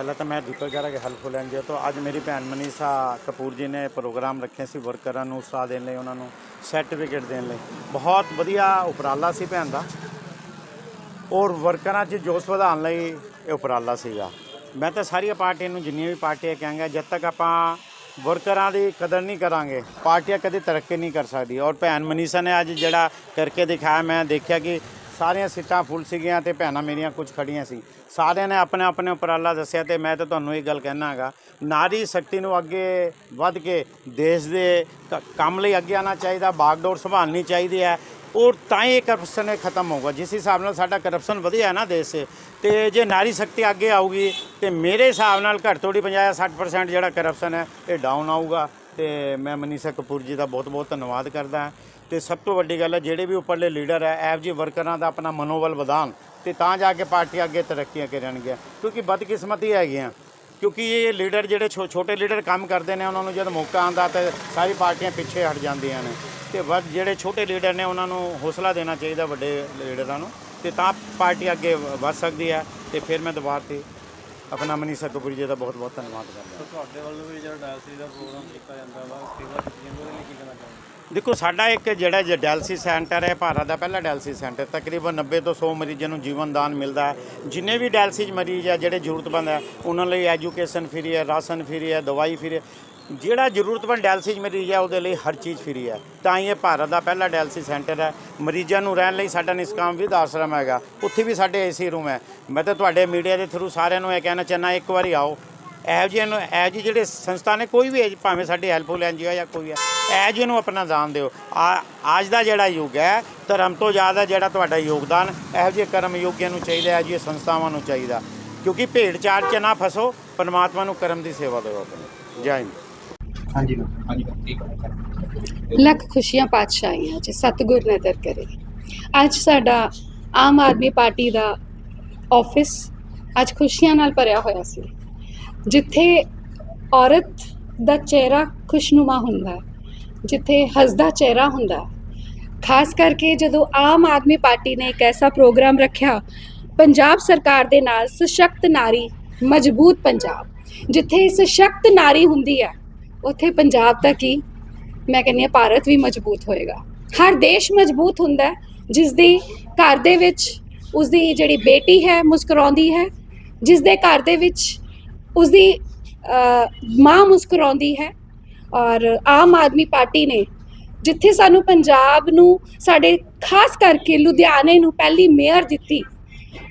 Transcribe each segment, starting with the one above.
ਪਹਿਲਾਂ ਤਾਂ ਮੈਂ ਦੀਪਕ ਜਰਾ ਕੇ ਹੈਲਪਫੁਲ ਐਨਜੀਓ ਤੋਂ ਅੱਜ ਮੇਰੀ ਭੈਣ ਮਨੀਸ਼ਾ ਕਪੂਰ ਜੀ ਨੇ ਪ੍ਰੋਗਰਾਮ ਰੱਖਿਆ ਸੀ ਵਰਕਰਾਂ ਨੂੰ ਉਤਸ਼ਾਹ ਦੇਣ ਲਈ, ਉਹਨਾਂ ਨੂੰ ਸਰਟੀਫਿਕੇਟ ਦੇਣ ਲਈ। ਬਹੁਤ ਵਧੀਆ ਉਪਰਾਲਾ ਸੀ ਭੈਣ ਦਾ। ਔਰ ਵਰਕਰਾਂ 'ਚ ਜੋਸ਼ ਵਧਾਉਣ ਲਈ ਇਹ ਉਪਰਾਲਾ ਸੀਗਾ। ਮੈਂ ਤਾਂ ਸਾਰੀਆਂ ਪਾਰਟੀਆਂ ਨੂੰ, ਜਿੰਨੀਆਂ ਵੀ ਪਾਰਟੀਆਂ ਕਹਾਂਗਾ, ਜਦ ਤੱਕ ਆਪਾਂ ਵਰਕਰਾਂ ਦੀ ਕਦਰ ਨਹੀਂ ਕਰਾਂਗੇ, ਪਾਰਟੀਆਂ ਕਦੇ ਤਰੱਕੀ ਨਹੀਂ ਕਰ ਸਕਦੀ। ਔਰ ਭੈਣ ਮਨੀਸ਼ਾ ਨੇ ਅੱਜ ਜਿਹੜਾ ਕਰਕੇ ਦਿਖਾਇਆ, ਮੈਂ ਦੇਖਿਆ ਕਿ ਸਾਰੀਆਂ ਸੀਟਾਂ ਫੁੱਲ ਸੀਗੀਆਂ ਤੇ ਭੈਣਾਂ ਮੇਰੀਆਂ ਕੁਝ ਖੜੀਆਂ ਸੀ। ਸਾਰਿਆਂ ਨੇ ਆਪਣੇ ਆਪਣੇ ਉਪਰਾਲਾ ਦੱਸਿਆ ਤੇ ਮੈਂ ਤਾਂ ਤੁਹਾਨੂੰ ਇਹ ਗੱਲ ਕਹਿਣਾ ਹੈਗਾ, ਨਾਰੀ ਸ਼ਕਤੀ ਨੂੰ ਅੱਗੇ ਵੱਧ ਕੇ ਦੇਸ਼ ਦੇ ਕ- ਕੰਮ ਲਈ ਅੱਗੇ ਆਉਣਾ ਚਾਹੀਦਾ, ਬਾਗਡੋਰ ਸੰਭਾਲਣੀ ਚਾਹੀਦੀ ਹੈ, ਔਰ ਤਾਂ ਹੀ ਇਹ ਕਰਪਸ਼ਨ ਖਤਮ ਹੋਊਗਾ। ਜਿਸ ਹਿਸਾਬ ਨਾਲ ਸਾਡਾ ਕਰਪਸ਼ਨ ਵਧਿਆ ਨਾ ਦੇਸ਼ 'ਚ ਤੇ ਜੇ ਨਾਰੀ ਸ਼ਕਤੀ ਅੱਗੇ ਆਊਗੀ, ਤੇ ਮੇਰੇ ਹਿਸਾਬ ਨਾਲ ਘੱਟ ਥੋੜੀ 50 ਜਾਂ 60% ਜਿਹੜਾ ਕਰਪਸ਼ਨ ਹੈ, ਇਹ ਡਾਊਨ ਆਊਗਾ। ਤੇ ਮੈਂ ਮਨੀਸ਼ਾ ਕਪੂਰ ਜੀ ਦਾ ਬਹੁਤ ਬਹੁਤ ਧੰਨਵਾਦ ਕਰਦਾ ਤੇ ਸਭ ਤੋਂ ਵੱਡੀ ਗੱਲ ਹੈ, ਜਿਹੜੇ ਵੀ ਉੱਪਰਲੇ ਲੀਡਰ ਹੈ ਐਫ ਜੀ ਵਰਕਰਾਂ ਦਾ ਆਪਣਾ ਮਨੋਬਲ ਵਧਾਉਣ ਤੇ ਤਾਂ ਜਾ ਕੇ ਪਾਰਟੀ ਅੱਗੇ ਤਰੱਕੀਆਂ ਕਰਨਗੀਆਂ। ਕਿਉਂਕਿ ਬਦਕਿਸਮਤੀ ਹੈਗੀਆਂ। ਕਿਉਂਕਿ ਇਹ ਲੀਡਰ ਜਿਹੜੇ ਛੋ- ਛੋਟੇ ਲੀਡਰ ਕੰਮ ਕਰਦੇ ਨੇ, ਉਹਨਾਂ ਨੂੰ ਜਦ ਮੌਕਾ ਆਉਂਦਾ ਤੇ ਸਾਰੀ ਪਾਰਟੀਆਂ ਪਿੱਛੇ ਹਟ ਜਾਂਦੀਆਂ ਨੇ। ਤੇ ਵੱਧ, ਜਿਹੜੇ ਛੋਟੇ ਲੀਡਰ ਨੇ, ਉਹਨਾਂ ਨੂੰ ਹੌਸਲਾ ਦੇਣਾ ਚਾਹੀਦਾ ਵੱਡੇ ਲੀਡਰਾਂ ਨੂੰ। ਤੇ ਤਾਂ ਪਾਰਟੀ ਅੱਗੇ ਵ- ਵੱਧ ਸਕਦੀ ਹੈ। ਤੇ ਫਿਰ ਮੈਂ ਦੁਬਾਰਾ ਤੇ ਆਪਣਾ ਮਨੀਸ਼ਾ ਕਪੂਰ ਜੀ ਦਾ ਬਹੁਤ ਬਹੁਤ ਧੰਨਵਾਦ ਕਰਦਾ ਤੁਹਾਡੇ ਵੱਲੋਂ ਵੀ ਜਿਹੜਾ ਡਾਇਲਸਿਸ ਦਾ ਪ੍ਰੋਗਰਾਮ ਕੀਤਾ ਜਾਂਦਾ ਵਾ ਸੇਵਾ ਕੀਤੀ ਜਾਂਦੀ ਉਹਦੇ ਲਈ ਕੀ ਕਹਿਣਾ ਚਾਹੁੰਦੇ ਦੇਖੋ ਸਾਡਾ ਇੱਕ ਜਿਹੜਾ ਜੇ ਡਾਇਲਸਿਸ ਸੈਂਟਰ ਹੈ ਭਾਰਤ ਦਾ ਪਹਿਲਾ ਡਾਇਲਸਿਸ ਸੈਂਟਰ ਤਕਰੀਬਨ 90 ਤੋਂ 100 ਮਰੀਜ਼ਾਂ ਨੂੰ ਜੀਵਨ ਦਾਨ ਮਿਲਦਾ ਹੈ। ਜਿੰਨੇ ਵੀ ਡਾਇਲਸਿਸ ਮਰੀਜ਼ ਹੈ ਜਿਹੜੇ ਜ਼ਰੂਰਤਮੰਦ ਹੈ ਉਹਨਾਂ ਲਈ ਐਜੂਕੇਸ਼ਨ ਫ੍ਰੀ ਹੈ ਰਾਸ਼ਨ ਫ੍ਰੀ ਹੈ ਦਵਾਈ ਫ੍ਰੀ ਹੈ। ਜਿਹੜਾ ਜ਼ਰੂਰਤਮੰਦ ਡਾਇਲਸਿਸ ਮਰੀਜ਼ ਹੈ ਉਹਦੇ ਲਈ ਹਰ ਚੀਜ਼ ਫ੍ਰੀ ਹੈ। ਤਾਂ ਹੀ ਇਹ ਭਾਰਤ ਦਾ ਪਹਿਲਾ ਡਾਇਲਸਿਸ ਸੈਂਟਰ ਹੈ। ਮਰੀਜ਼ਾਂ ਨੂੰ ਰਹਿਣ ਲਈ ਸਾਡਾ ਨਿਸਕਾਮ ਵਿਦ ਆਸ਼ਰਮ ਹੈਗਾ। ਉੱਥੇ ਵੀ ਸਾਡੇ ਏਸੀ ਰੂਮ ਹੈ। ਮੈਂ ਤਾਂ ਤੁਹਾਡੇ ਮੀਡੀਆ ਦੇ ਥਰੂ ਸਾਰਿਆਂ ਨੂੰ ਇਹ ਕਹਿਣਾ ਚਾਹੁੰਦਾ ਇੱਕ ਵਾਰੀ ਆਓ। ਇਹੋ ਜਿਹੇ ਨੂੰ ਇਹੋ ਜਿਹੇ ਜਿਹੜੇ ਸੰਸਥਾ ਨੇ ਕੋਈ ਵੀ ਹੈ, ਭਾਵੇਂ ਸਾਡੇ ਹੈਲਪਫੁਲ ਐਨਜੀਓ ਜਾਂ ਕੋਈ ਹੈ। ਇਹੋ ਜਿਹੇ ਨੂੰ ਆਪਣਾ ਦਾਨ ਦਿਓ। ਆ ਅੱਜ ਦਾ ਜਿਹੜਾ ਯੁੱਗ ਹੈ ਧਰਮ ਤੋਂ ਜ਼ਿਆਦਾ ਜਿਹੜਾ ਤੁਹਾਡਾ ਯੋਗਦਾਨ ਇਹੋ ਜਿਹੇ ਕਰਮ ਯੋਗੀਆਂ ਨੂੰ ਚਾਹੀਦਾ ਇਹੋ ਜਿਹੀਆਂ ਸੰਸਥਾਵਾਂ ਨੂੰ ਚਾਹੀਦਾ। ਕਿਉਂਕਿ ਭੇਡ ਚਾਲ 'ਚ ਨਾ ਫਸੋ ਪਰਮਾਤਮਾ ਨੂੰ ਕਰਮ ਦੀ ਸੇਵਾ ਦਿਓ ਆਪਣੀ। ਜੈ ਹਿੰਦ। ਹਾਂਜੀ ਹਾਂਜੀ ਠੀਕ ਹੈ। ਲੱਖ ਖੁਸ਼ੀਆਂ ਪਾਤਸ਼ਾਹੀਆਂ ਚ ਸਤਿਗੁਰ ਨਦਰ ਕਰੇ। ਅੱਜ ਸਾਡਾ ਆਮ ਆਦਮੀ ਪਾਰਟੀ ਦਾ ਆਫਿਸ ਅੱਜ ਖੁਸ਼ੀਆਂ ਨਾਲ ਭਰਿਆ ਹੋਇਆ ਸੀ। ਜਿੱਥੇ ਔਰਤ ਦਾ ਚਿਹਰਾ ਖੁਸ਼ਨੁਮਾ ਹੁੰਦਾ ਹੈ। ਜਿੱਥੇ ਹੱਸਦਾ ਚਿਹਰਾ ਹੁੰਦਾ ਖਾਸ ਕਰਕੇ ਜਦੋਂ ਆਮ ਆਦਮੀ ਪਾਰਟੀ ਨੇ ਇੱਕ ਐਸਾ ਪ੍ਰੋਗਰਾਮ ਰੱਖਿਆ, ਪੰਜਾਬ ਸਰਕਾਰ ਦੇ ਨਾਲ ਸਸ਼ਕਤ ਨਾਰੀ, ਮਜ਼ਬੂਤ ਪੰਜਾਬ, ਜਿੱਥੇ ਸਸ਼ਕਤ ਨਾਰੀ ਹੁੰਦੀ ਹੈ, ਉੱਥੇ ਪੰਜਾਬ ਦਾ ਕੀ? ਮੈਂ ਕਹਿੰਦੀ ਹਾਂ ਭਾਰਤ ਵੀ ਮਜ਼ਬੂਤ ਹੋਏਗਾ। ਹਰ ਦੇਸ਼ ਮਜ਼ਬੂਤ ਹੁੰਦਾ ਹੈ ਜਿਸ ਦੀ ਘਰ ਦੇ ਵਿੱਚ ਉਸ ਦੀ ਜਿਹੜੀ ਬੇਟੀ ਹੈ ਮੁਸਕਰਾਉਂਦੀ ਹੈ ਜਿਸ ਦੇ ਘਰ ਦੇ ਵਿੱਚ ਉਸ ਦੀ ਮਾਂ ਮੁਸਕਰਾਉਂਦੀ ਹੈ ਔਰ ਆਮ ਆਦਮੀ ਪਾਰਟੀ ਨੇ, ਜਿੱਥੇ ਸਾਨੂੰ ਪੰਜਾਬ ਨੂੰ, ਸਾਡੇ ਖਾਸ ਕਰਕੇ ਲੁਧਿਆਣੇ ਨੂੰ ਪਹਿਲੀ ਮੇਅਰ ਦਿੱਤੀ,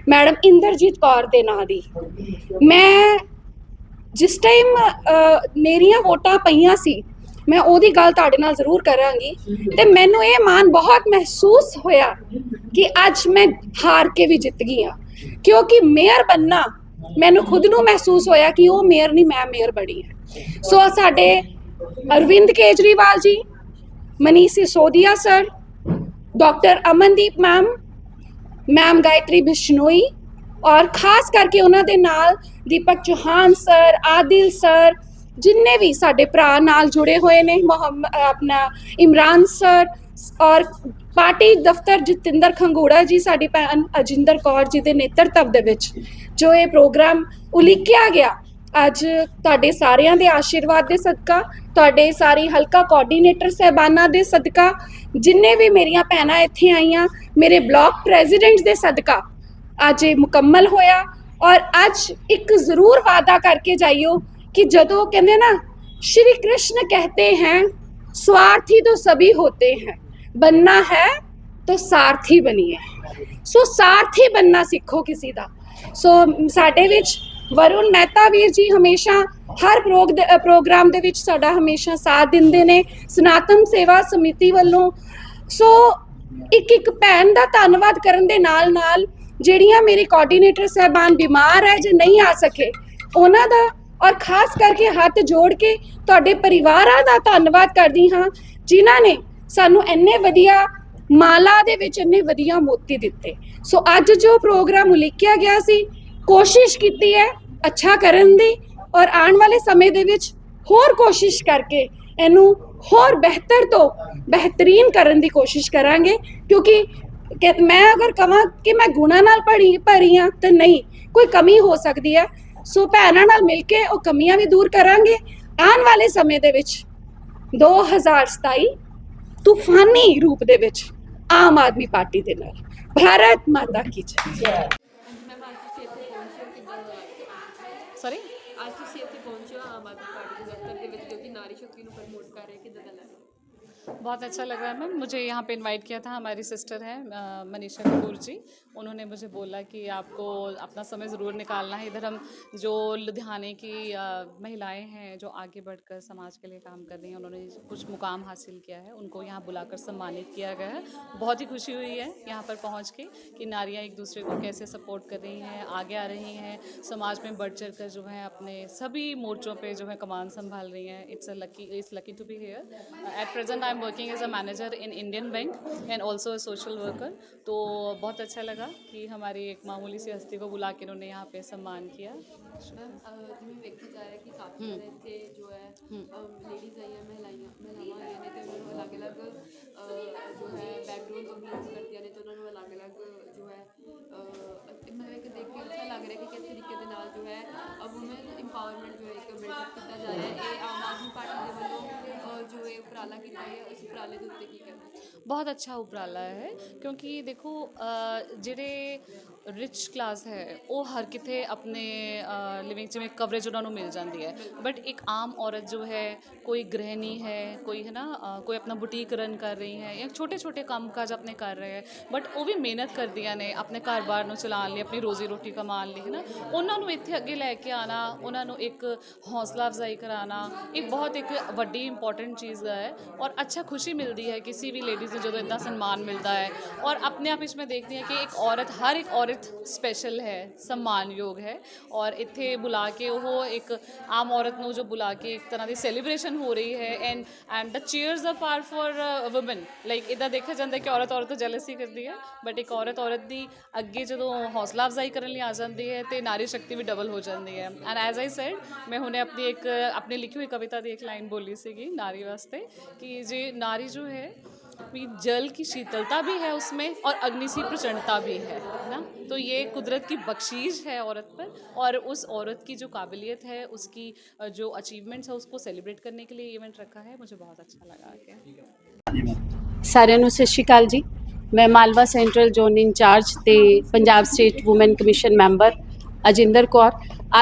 ਮੈਡਮ ਇੰਦਰਜੀਤ ਕੌਰ ਦੇ ਨਾਂ ਦੀ। ਮੈਂ ਜਿਸ ਟਾਈਮ ਮੇਰੀਆਂ ਵੋਟਾਂ ਪਈਆਂ ਸੀ, ਮੈਂ ਉਹਦੀ ਗੱਲ ਤੁਹਾਡੇ ਨਾਲ ਜ਼ਰੂਰ ਕਰਾਂਗੀ। ਤੇ ਮੈਨੂੰ ਇਹ ਮਾਣ ਬਹੁਤ ਮਹਿਸੂਸ ਹੋਇਆ ਕਿ ਅੱਜ ਮੈਂ ਹਾਰ ਕੇ ਵੀ ਜਿੱਤ ਗਈ ਹਾਂ। ਕਿਉਂਕਿ ਮੇਅਰ ਬੰਨਾ ਮੈਨੂੰ ਖੁਦ ਨੂੰ ਮਹਿਸੂਸ ਹੋਇਆ ਕਿ ਉਹ ਮੇਅਰ ਨਹੀਂ, ਮੈਂ ਮੇਅਰ ਬਣੀ ਹੈ। ਸੋ ਸਾਡੇ Arvind Kejriwal ji, Manish Sisodia sir doctor Amandeep ma'am ma'am Gayatri Bishnoi ਔਰ ਖਾਸ ਕਰਕੇ ਉਹਨਾਂ ਦੇ ਨਾਲ ਦੀਪਕ ਚੌਹਾਨ ਸਰ ਆਦਿਲ ਸਰ ਜਿੰਨੇ ਵੀ ਸਾਡੇ ਭਰਾ ਨਾਲ ਜੁੜੇ ਹੋਏ ਨੇ, ਮੁਹੰਮ- ਆਪਣਾ ਇਮਰਾਨ ਸਰ ਔਰ ਪਾਰਟੀ ਦਫ਼ਤਰ ਜਤਿੰਦਰ ਖੰਗੋੜਾ ਜੀ, ਸਾਡੀ ਭੈਣ ਅਜਿੰਦਰ ਕੌਰ ਜੀ ਦੇ ਨੇਤਰਤਵ ਦੇ ਵਿੱਚ ਜੋ ਇਹ ਪ੍ਰੋਗਰਾਮ ਉਲੀਕਿਆ ਗਿਆ ਅੱਜ ਤੁਹਾਡੇ ਸਾਰਿਆਂ ਦੇ ਆਸ਼ੀਰਵਾਦ ਦੇ ਸਦਕਾ, ਤੁਹਾਡੇ ਸਾਰੀ ਹਲਕਾ ਕੋਆਰਡੀਨੇਟਰ ਸਹਿਬਾਨਾਂ ਦੇ ਸਦਕਾ, ਜਿੰਨੇ ਵੀ ਮੇਰੀਆਂ ਭੈਣਾਂ ਇੱਥੇ ਆਈਆਂ, ਮੇਰੇ ਬਲਾਕ ਪ੍ਰੈਜ਼ੀਡੈਂਟਸ ਦੇ ਸਦਕਾ, ਅੱਜ ਇਹ ਮੁਕੰਮਲ ਹੋਇਆ ਔਰ ਅੱਜ ਇੱਕ ਜ਼ਰੂਰ ਵਾਦਾ ਕਰਕੇ ਜਾਈਓ ਕਿ ਜਦੋਂ ਕਹਿੰਦੇ ਨਾ, ਸ਼੍ਰੀ ਕ੍ਰਿਸ਼ਨ ਕਹਤੇ ਹੈ, ਸਵਾਰਥੀ ਤੋਂ ਸਭੀ ਹੋਤੇ ਹੈ, ਬੰਨਾ ਹੈ ਤੋ ਸਾਰਥੀ ਬਣੀਏ ਸੋ ਸਾਰਥੀ ਬੰਨਾ ਸਿੱਖੋ ਕਿਸੇ ਦਾ। ਸੋ ਸਾਡੇ ਵਿੱਚ ਵਰੁਣ ਮਹਿਤਾ ਵੀਰ ਜੀ ਹਮੇਸ਼ਾ ਹਰ ਪ੍ਰੋਗ- ਪ੍ਰੋਗਰਾਮ ਦੇ ਵਿੱਚ ਸਾਡਾ ਹਮੇਸ਼ਾ ਸਾਥ ਦਿੰਦੇ ਨੇ, ਸਨਾਤਨ ਸੇਵਾ ਸਮਿਤੀ ਵੱਲੋਂ। ਸੋ ਇੱਕ ਇੱਕ ਭੈਣ ਦਾ ਧੰਨਵਾਦ ਕਰਨ ਦੇ ਨਾਲ ਨਾਲ ਜਿਹੜੀਆਂ ਮੇਰੇ ਕੋਆਰਡੀਨੇਟਰ ਸਹਿਬਾਨ ਬਿਮਾਰ ਹੈ ਜੇ ਨਹੀਂ ਆ ਸਕੇ, ਉਹਨਾਂ ਦਾ ਔਰ ਖਾਸ ਕਰਕੇ ਹੱਥ ਜੋੜ ਕੇ ਤੁਹਾਡੇ ਪਰਿਵਾਰਾਂ ਦਾ ਧੰਨਵਾਦ ਕਰਦੀ ਹਾਂ, ਜਿਨ੍ਹਾਂ ਨੇ ਸਾਨੂੰ ਇੰਨੇ ਵਧੀਆ ਮਾਲਾ ਦੇ ਵਿੱਚ ਇੰਨੇ ਵਧੀਆ ਮੋਤੀ ਦਿੱਤੇ। ਸੋ ਅੱਜ ਜੋ ਪ੍ਰੋਗਰਾਮ ਉਲੀਕਿਆ ਗਿਆ ਸੀ ਕੋਸ਼ਿਸ਼ ਕੀਤੀ ਹੈ ਅੱਛਾ ਕਰਨ ਦੀ ਔਰ ਆਉਣ ਵਾਲੇ ਸਮੇਂ ਦੇ ਵਿੱਚ ਹੋਰ ਕੋਸ਼ਿਸ਼ ਕਰਕੇ ਇਹਨੂੰ ਹੋਰ ਬਿਹਤਰ ਤੋਂ ਬਿਹਤਰੀਨ ਕਰਨ ਦੀ ਕੋਸ਼ਿਸ਼ ਕਰਾਂਗੇ, ਕਿਉਂਕਿ ਕਿ ਮੈਂ ਅਗਰ ਕਹਾਂ ਕਿ ਮੈਂ ਗੁਣਾ ਨਾਲ ਭਰੀ ਭਰੀ ਹਾਂ ਤਾਂ ਨਹੀਂ, ਕੋਈ ਕਮੀ ਹੋ ਸਕਦੀ ਹੈ। ਸੋ ਭੈਣਾਂ ਨਾਲ ਮਿਲ ਕੇ ਉਹ ਕਮੀਆਂ ਵੀ ਦੂਰ ਕਰਾਂਗੇ। ਆਉਣ ਵਾਲੇ ਸਮੇਂ ਦੇ ਵਿੱਚ 2027 ਤੂਫਾਨੀ ਰੂਪ ਦੇ ਵਿੱਚ ਆਮ ਆਦਮੀ ਪਾਰਟੀ ਦੇ ਨਾਲ। ਭਾਰਤ ਮਾਤਾ ਕੀ ਜੈ। ਸੌਰੀ ਅੱਜ ਤੁਸੀਂ ਇੱਥੇ ਪਹੁੰਚੇ ਹੋ ਆਮ ਆਦਮੀ ਪਾਰਟੀ ਦੇ ਦਫ਼ਤਰ ਦੇ ਵਿੱਚ ਜੋ ਕਿ ਨਾਰੀ ਸ਼ਕਤੀ ਨੂੰ ਪ੍ਰਮੋਟ ਕਰ ਰਹੇ ਕਿਦਾਂ ਦਾ बहुत अच्छा लग रहा है मैम। मुझे यहाँ पे इनवाइट किया था, हमारी सिस्टर है मनीषा कपूर जी। उन्होंने मुझे बोला कि आपको अपना समय ज़रूर निकालना है। इधर हम जो लुधियाने की महिलाएँ हैं, जो आगे बढ़कर समाज के लिए काम कर रही हैं, उन्होंने कुछ मुकाम हासिल किया है। उनको यहाँ बुलाकर सम्मानित किया गया है। बहुत ही खुशी हुई है यहाँ पर पहुँच के कि नारियाँ एक दूसरे को कैसे सपोर्ट कर रही हैं, आगे आ रही हैं। समाज में बढ़ चढ़ कर जो है, अपने सभी मोर्चों पर जो है, कमान संभाल रही हैं। It's a lucky it's lucky to be here at present I am working as a manager in Indian bank and also a social worker तो बहुत अच्छा लगा कि हमारी एक मामूली सी हस्ती को बुला के उन्होंने यहाँ पे सम्मान किया। हम्म। हम्म। जो है अब उन्हें इंपावरमेंट जो है किया जा रहा है। ਉਪਰਾਲਾ ਕੀਤਾ ਹੈ ਉਸ ਉਪਰਾਲੇ ਦੇ ਉੱਤੇ ਕੀ ਕਹਿਣਾ ਬਹੁਤ ਅੱਛਾ ਉਪਰਾਲਾ ਹੈ ਕਿਉਂਕਿ ਦੇਖੋ ਜਿਹੜੇ ਰਿਚ ਕਲਾਸ ਹੈ ਉਹ ਹਰ ਕਿਤੇ ਆਪਣੇ ਲਿਵਿੰਗ ਜਿਵੇਂ ਕਵਰੇਜ ਉਹਨਾਂ ਨੂੰ ਮਿਲ ਜਾਂਦੀ ਹੈ ਬਟ ਇੱਕ ਆਮ ਔਰਤ ਜੋ ਹੈ ਕੋਈ ਗ੍ਰਹਿਣੀ ਹੈ ਕੋਈ ਹੈ ਨਾ ਕੋਈ ਆਪਣਾ ਬੁਟੀਕ ਰਨ ਕਰ ਰਹੀ ਹੈ ਜਾਂ ਛੋਟੇ ਛੋਟੇ ਕੰਮਕਾਜ ਆਪਣੇ ਕਰ ਰਹੇ ਹੈ ਬਟ ਉਹ ਵੀ ਮਿਹਨਤ ਕਰਦੀਆਂ ਨੇ ਆਪਣੇ ਘਰ-ਬਾਰ ਨੂੰ ਚਲਾਉਣ ਲਈ ਆਪਣੀ ਰੋਜ਼ੀ ਰੋਟੀ ਕਮਾਉਣ ਲਈ ਹੈ ਨਾ ਉਹਨਾਂ ਨੂੰ ਇੱਥੇ ਅੱਗੇ ਲੈ ਕੇ ਆਣਾ ਉਹਨਾਂ ਨੂੰ ਇੱਕ ਹੌਸਲਾ ਅਫਜ਼ਾਈ ਕਰਾਉਣਾ ਇਹ ਬਹੁਤ ਇੱਕ ਵੱਡੀ ਇੰਪੋਰਟੈਂਟ ਚੀਜ਼ ਹੈ ਔਰ ਅੱਛਾ ਖੁਸ਼ੀ ਮਿਲਦੀ ਹੈ ਕਿਸੇ ਵੀ ਲੇਡੀ लेडीज़ से जो इतना सम्मान मिलता है। और अपने आप इसमें देखते हैं ਕਿ ਇੱਕ ਔਰਤ ਹਰ ਇੱਕ ਔਰਤ ਸਪੈਸ਼ਲ ਹੈ ਸਨਮਾਨਯੋਗ ਹੈ ਔਰ ਇੱਥੇ ਬੁਲਾ ਕੇ ਉਹ ਇੱਕ ਆਮ ਔਰਤ ਨੂੰ ਜੋ ਬੁਲਾ ਕੇ ਇੱਕ ਤਰ੍ਹਾਂ ਦੀ ਸੈਲੀਬ੍ਰੇਸ਼ਨ ਹੋ ਰਹੀ ਹੈ and and the cheers are par for women like ਇਦਾਂ ਦੇਖਿਆ ਜਾਂਦਾ ਕਿ ਔਰਤ ਔਰਤ ਤੋਂ ਜੈਲਸੀ ਕਰਦੀ ਹੈ ਬਟ ਇੱਕ ਔਰਤ ਔਰਤ ਦੀ ਅੱਗੇ ਜਦੋਂ ਹੌਸਲਾ ਅਫਜ਼ਾਈ ਕਰਨ ਲਈ ਆ ਜਾਂਦੀ ਹੈ ਤੇ ਨਾਰੀ ਸ਼ਕਤੀ ਵੀ ਡਬਲ ਹੋ ਜਾਂਦੀ ਹੈ ਐਂਡ ਐਜ਼ ਆਈ ਸੈਡ ਮੈਂ ਹੁਣੇ ਆਪਣੀ ਇੱਕ ਆਪਣੀ ਲਿਖੀ ਹੋਈ ਕਵਿਤਾ ਦੀ ਇੱਕ ਲਾਈਨ ਬੋਲੀ ਸੀਗੀ ਨਾਰੀ ਵਾਸਤੇ ਕਿ ਜੇ ਨਾਰੀ ਜੋ ਹੈ भी जल की शीतलता भी है उसमें और अग्नि सी प्रचंडता भी है ना तो ये कुदरत की बख्शीश है औरत पर और उस औरत की जो काबिलियत है उसकी अ, जो अचीवमेंट्स है उसको सेलिब्रेट करने के लिए इवेंट रखा है मुझे बहुत अच्छा लगा के ਸਾਰਿਆਂ ਨੂੰ ਸਤਿ ਸ਼੍ਰੀ ਅਕਾਲ ਜੀ ਮੈਂ ਮਾਲਵਾ ਸੈਂਟਰਲ ਜ਼ੋਨ ਇੰਚਾਰਜ ਤੇ Punjab state women commission member Ajinder Kaur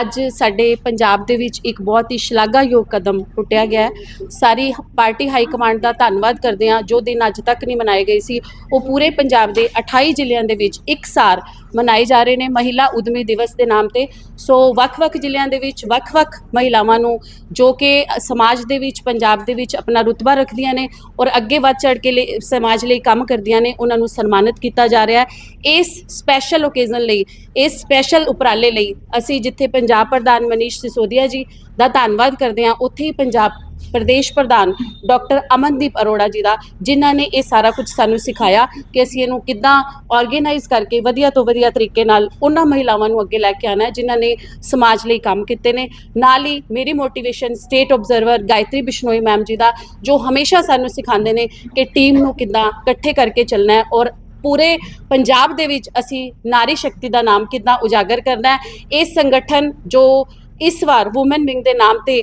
ਅੱਜ ਸਾਡੇ ਪੰਜਾਬ ਦੇ ਵਿੱਚ ਇੱਕ ਬਹੁਤ ਹੀ ਸ਼ਲਾਘਾਯੋਗ ਕਦਮ ਪੁੱਟਿਆ ਗਿਆ ਸਾਰੀ ਪਾਰਟੀ ਹਾਈ ਕਮਾਂਡ ਦਾ ਧੰਨਵਾਦ ਕਰਦੇ ਹਾਂ, ਜੋ ਦਿਨ ਅੱਜ ਤੱਕ ਨਹੀਂ ਮਨਾਏ ਗਏ ਸੀ। ਉਹ ਪੂਰੇ ਪੰਜਾਬ ਦੇ 28 ਜ਼ਿਲ੍ਹਿਆਂ ਦੇ ਵਿੱਚ ਇੱਕਸਾਰ ਮਨਾਏ ਜਾ ਰਹੇ ਨੇ, ਮਹਿਲਾ ਉਦਮੀ ਦਿਵਸ ਦੇ ਨਾਮ ਤੇ। ਸੋ ਵੱਖ-ਵੱਖ ਜ਼ਿਲ੍ਹਿਆਂ ਦੇ ਵਿੱਚ ਵੱਖ-ਵੱਖ ਮਹਿਲਾਵਾਂ ਨੂੰ ਜੋ ਕਿ ਸਮਾਜ ਦੇ ਵਿੱਚ, ਪੰਜਾਬ ਦੇ ਵਿੱਚ ਆਪਣਾ ਰੁਤਬਾ ਰੱਖਦੀਆਂ ਨੇ ਔਰ ਅੱਗੇ ਵੱਧ ਚੜ ਕੇ ਲਈ, ਸਮਾਜ ਲਈ ਕੰਮ ਕਰਦੀਆਂ ਨੇ, ਉਹਨਾਂ ਨੂੰ ਸਨਮਾਨਿਤ ਕੀਤਾ ਜਾ ਰਿਹਾ ਹੈ। ਇਸ ਸਪੈਸ਼ਲ ਓਕੇਜ਼ਨ ਲਈ, ਇਸ ਸਪੈਸ਼ਲ ਉਪਰਾਲੇ ਲਈ ਅਸੀਂ ਜਿੱਥੇ ਪੰਜਾਬ ਪ੍ਰਧਾਨ ਮਨੀਸ਼ ਸਿਸੋਦੀਆ ਜੀ ਦਾ ਧੰਨਵਾਦ ਕਰਦੇ ਹਾਂ। ਉੱਥੇ ਹੀ ਪੰਜਾਬ ਪ੍ਰਦੇਸ਼ ਪ੍ਰਧਾਨ ਡਾਕਟਰ ਅਮਨਦੀਪ ਅਰੋੜਾ ਜੀ ਦਾ, ਜਿਨ੍ਹਾਂ ਨੇ ਇਹ ਸਾਰਾ ਕੁਝ ਸਾਨੂੰ ਸਿਖਾਇਆ ਕਿ ਅਸੀਂ ਇਹਨੂੰ ਕਿੱਦਾਂ ਆਰਗੇਨਾਈਜ਼ ਕਰਕੇ ਵਧੀਆ ਤੋਂ ਵਧੀਆ ਤਰੀਕੇ ਨਾਲ ਉਹਨਾਂ ਮਹਿਲਾਵਾਂ ਨੂੰ ਅੱਗੇ ਲੈ ਕੇ ਆਣਾ ਹੈ, ਜਿਨ੍ਹਾਂ ਨੇ ਸਮਾਜ ਲਈ ਕੰਮ ਕੀਤੇ ਨੇ। ਨਾਲ ਹੀ ਮੇਰੀ motivation state observer Gayatri Bishnoi ma'am ji ਦਾ, ਜੋ ਹਮੇਸ਼ਾ ਸਾਨੂੰ ਸਿਖਾਉਂਦੇ ਨੇ ਕਿ ਟੀਮ ਨੂੰ ਕਿੱਦਾਂ ਇਕੱਠੇ ਕਰਕੇ ਚੱਲਣਾ ਹੈ ਔਰ ਪੂਰੇ ਪੰਜਾਬ ਦੇ ਵਿੱਚ ਅਸੀਂ ਨਾਰੀ ਸ਼ਕਤੀ ਦਾ ਨਾਮ ਕਿੱਦਾਂ ਉਜਾਗਰ ਕਰਨਾ ਹੈ, ਇਹ ਸੰਗਠਨ ਜੋ ਇਸ ਵਾਰ ਔਮਨ ਵਿੰਗ ਦੇ ਨਾਮ ਤੇ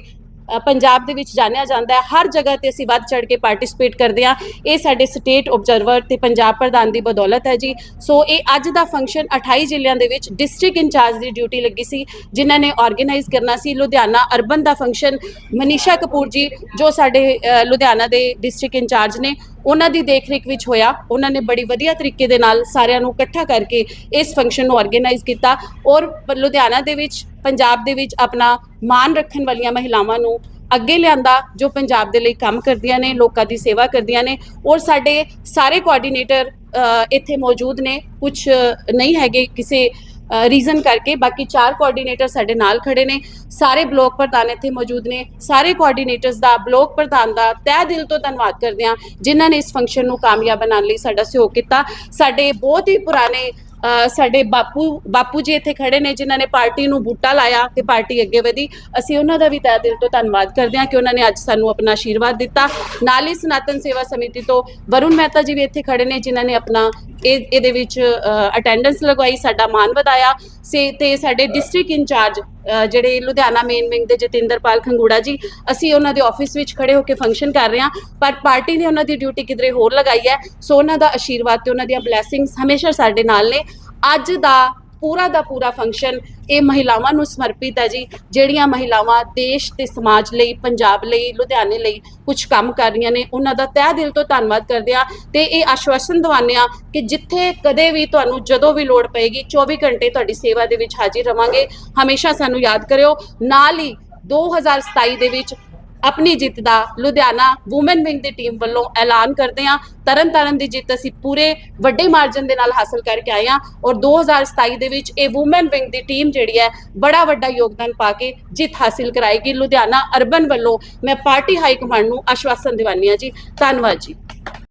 ਪੰਜਾਬ ਦੇ ਵਿੱਚ ਜਾਣਿਆ ਜਾਂਦਾ ਹੈ, ਹਰ ਜਗ੍ਹਾ ਤੇ ਅਸੀਂ ਵੱਧ ਚੜ ਕੇ ਪਾਰਟਿਸਿਪੇਟ ਕਰਦੇ ਹਾਂ। ਇਹ ਸਾਡੇ ਸਟੇਟ ਆਬਜ਼ਰਵਰ ਤੇ ਪੰਜਾਬ ਪ੍ਰਧਾਨ ਦੀ ਬਦੌਲਤ ਹੈ ਜੀ। ਸੋ ਇਹ ਅੱਜ ਦਾ ਫੰਕਸ਼ਨ 28 ਜ਼ਿਲ੍ਹਿਆਂ ਦੇ ਵਿੱਚ ਡਿਸਟ੍ਰਿਕਟ ਇੰਚਾਰਜ ਦੀ ਡਿਊਟੀ ਲੱਗੀ ਸੀ, ਜਿਨ੍ਹਾਂ ਨੇ ਆਰਗੇਨਾਈਜ਼ ਕਰਨਾ ਸੀ। ਲੁਧਿਆਣਾ ਅਰਬਨ ਦਾ ਫੰਕਸ਼ਨ ਮਨੀਸ਼ਾ ਕਪੂਰ ਜੀ, ਜੋ ਸਾਡੇ ਲੁਧਿਆਣਾ ਦੇ ਡਿਸਟ੍ਰਿਕਟ ਇੰਚਾਰਜ ਨੇ, ਉਹਨਾਂ ਦੀ ਦੇਖਰੇਖ ਵਿੱਚ ਹੋਇਆ। ਉਹਨਾਂ ਨੇ ਬੜੀ ਵਧੀਆ ਤਰੀਕੇ ਦੇ ਨਾਲ ਸਾਰਿਆਂ ਨੂੰ ਇਕੱਠਾ ਕਰਕੇ ਇਸ ਫੰਕਸ਼ਨ ਨੂੰ ਆਰਗੇਨਾਈਜ਼ ਕੀਤਾ। ਔਰ ਲੁਧਿਆਣਾ ਦੇ ਵਿੱਚ ਪੰਜਾਬ ਦੇ ਵਿੱਚ ਆਪਣਾ ਮਾਣ ਰੱਖਣ ਵਾਲੀਆਂ ਮਹਿਲਾਵਾਂ ਨੂੰ ਅੱਗੇ ਲਿਆਂਦਾ, ਜੋ ਪੰਜਾਬ ਦੇ ਲਈ ਕੰਮ ਕਰਦੀਆਂ ਨੇ, ਲੋਕਾਂ ਦੀ ਸੇਵਾ ਕਰਦੀਆਂ ਨੇ, ਔਰ ਸਾਡੇ ਸਾਰੇ ਕੋਆਰਡੀਨੇਟਰ ਇੱਥੇ ਮੌਜੂਦ ਨੇ। ਕੁਝ ਨਹੀਂ ਹੈਗੇ ਕਿਸੇ ਰੀਜ਼ਨ ਕਰਕੇ, ਬਾਕੀ ਚਾਰ ਕੋਆਰਡੀਨੇਟਰ ਸਾਡੇ ਨਾਲ ਖੜੇ ਨੇ। ਸਾਰੇ ਬਲਾਕ ਪ੍ਰਧਾਨ ਇੱਥੇ ਮੌਜੂਦ ਨੇ। ਸਾਰੇ ਕੋਆਰਡੀਨੇਟਰਸ ਦਾ, ਬਲਾਕ ਪ੍ਰਧਾਨ ਦਾ ਤਹਿ ਦਿਲ ਤੋਂ ਧੰਨਵਾਦ ਕਰਦੇ ਹਾਂ, ਜਿਨ੍ਹਾਂ ਨੇ ਇਸ ਫੰਕਸ਼ਨ ਨੂੰ ਕਾਮਯਾਬ ਬਣਾਉਣ ਲਈ ਸਾਡਾ ਸਹਿਯੋਗ ਕੀਤਾ। ਸਾਡੇ ਬਹੁਤ ਹੀ ਪੁਰਾਣੇ ਸਾਡੇ ਬਾਪੂ ਬਾਪੂ ਜੀ ਇੱਥੇ ਖੜੇ ਨੇ, ਜਿਨ੍ਹਾਂ ਨੇ ਪਾਰਟੀ ਨੂੰ ਬੂਟਾ ਲਾਇਆ ਤੇ ਪਾਰਟੀ ਅੱਗੇ ਵਧੀ। ਅਸੀਂ ਉਹਨਾਂ ਦਾ ਵੀ ਤਹਿ ਦਿਲ ਤੋਂ ਧੰਨਵਾਦ ਕਰਦੇ ਹਾਂ ਕਿ ਉਹਨਾਂ ਨੇ ਅੱਜ ਸਾਨੂੰ ਆਪਣਾ ਆਸ਼ੀਰਵਾਦ ਦਿੱਤਾ। ਨਾਲ ਹੀ ਸਨਾਤਨ ਸੇਵਾ ਸਮਿਤੀ ਤੋਂ ਵਰੁਣ ਮਹਿਤਾ ਜੀ ਵੀ ਇੱਥੇ ਖੜੇ ਨੇ, ਜਿਨ੍ਹਾਂ ਨੇ ਆਪਣਾ ਇਹ, ਇਹਦੇ ਵਿੱਚ ਅਟੈਂਡੈਂਸ ਲਗਵਾਈ, ਸਾਡਾ ਮਾਨ ਵਧਾਇਆ। ਸੇ, ਤੇ ਸਾਡੇ ਡਿਸਟ੍ਰਿਕਟ ਇੰਚਾਰਜ ਅ, ਜਿਹੜੇ ਲੁਧਿਆਣਾ ਮੇਨ ਵਿੰਗ ਦੇ ਜਤਿੰਦਰਪਾਲ ਖੰਗੂੜਾ ਜੀ ਅਸੀਂ ਉਹਨਾਂ ਦੇ ਆਫਿਸ ਵਿੱਚ ਖੜੇ ਹੋ ਕੇ ਫੰਕਸ਼ਨ ਕਰ ਰਹੇ ਹਾਂ ਪਰ ਪਾਰਟੀ ਨੇ ਉਹਨਾਂ ਦੀ ਡਿਊਟੀ ਕਿਧਰੇ ਹੋਰ ਲਗਾਈ ਹੈ ਸੋ ਉਹਨਾਂ ਦਾ ਆਸ਼ੀਰਵਾਦ ਤੇ ਉਹਨਾਂ ਦੀਆਂ ਬਲੇਸਿੰਗਸ ਹਮੇਸ਼ਾ ਸਾਡੇ ਨਾਲ ਨੇ। ਅੱਜ ਦਾ ਪੂਰਾ ਦਾ ਪੂਰਾ ਫੰਕਸ਼ਨ ਇਹ ਮਹਿਲਾਵਾਂ ਨੂੰ ਸਮਰਪਿਤ ਹੈ ਜੀ, ਜਿਹੜੀਆਂ ਮਹਿਲਾਵਾਂ ਦੇਸ਼ ਤੇ ਸਮਾਜ ਲਈ, ਪੰਜਾਬ ਲਈ, ਲੁਧਿਆਣੇ ਲਈ ਕੁਝ ਕੰਮ ਕਰ ਰਹੀਆਂ ਨੇ, ਉਹਨਾਂ ਦਾ ਤਹਿ ਦਿਲ ਤੋਂ ਧੰਨਵਾਦ ਕਰਦੇ ਆ ਤੇ ਇਹ ਆਸ਼ਵਾਸਨ ਦਿਵਾਉਂਦੇ ਆ ਕਿ ਜਿੱਥੇ ਕਦੇ ਵੀ ਤੁਹਾਨੂੰ ਜਦੋਂ ਵੀ ਲੋੜ ਪਏਗੀ 24 ਘੰਟੇ ਤੁਹਾਡੀ ਸੇਵਾ ਦੇ ਵਿੱਚ ਹਾਜ਼ਰ ਰਵਾਂਗੇ। ਹਮੇਸ਼ਾ ਸਾਨੂੰ ਯਾਦ ਕਰਿਓ, ਨਾਲ ਹੀ 2027 ਦੇ ਵਿੱਚ ਆਪਣੀ ਜਿੱਤ ਦਾ ਲੁਧਿਆਣਾ ਔਮਨ ਵਿੰਗ ਦੀ ਟੀਮ ਵੱਲੋਂ ਐਲਾਨ ਕਰਦੇ ਹਾਂ। ਤਰਨਤਾਰਨ ਦੀ ਜਿੱਤ ਅਸੀਂ ਪੂਰੇ ਵੱਡੇ ਮਾਰਜਨ ਦੇ ਨਾਲ ਹਾਸਲ ਕਰਕੇ ਆਏ ਹਾਂ ਔਰ 2027 ਦੇ ਵਿੱਚ ਇਹ ਔਮਨ ਵਿੰਗ ਦੀ ਟੀਮ ਜਿਹੜੀ ਹੈ ਬੜਾ ਵੱਡਾ ਯੋਗਦਾਨ ਪਾ ਕੇ ਜਿੱਤ ਹਾਸਲ ਕਰਾਏਗੀ। ਲੁਧਿਆਣਾ ਅਰਬਨ ਵੱਲੋਂ ਮੈਂ ਪਾਰਟੀ ਹਾਈ ਕਮਾਂਡ ਨੂੰ ਆਸ਼ਵਾਸਨ ਦਿਵਾਨੀ ਹਾਂ ਜੀ। ਧੰਨਵਾਦ ਜੀ।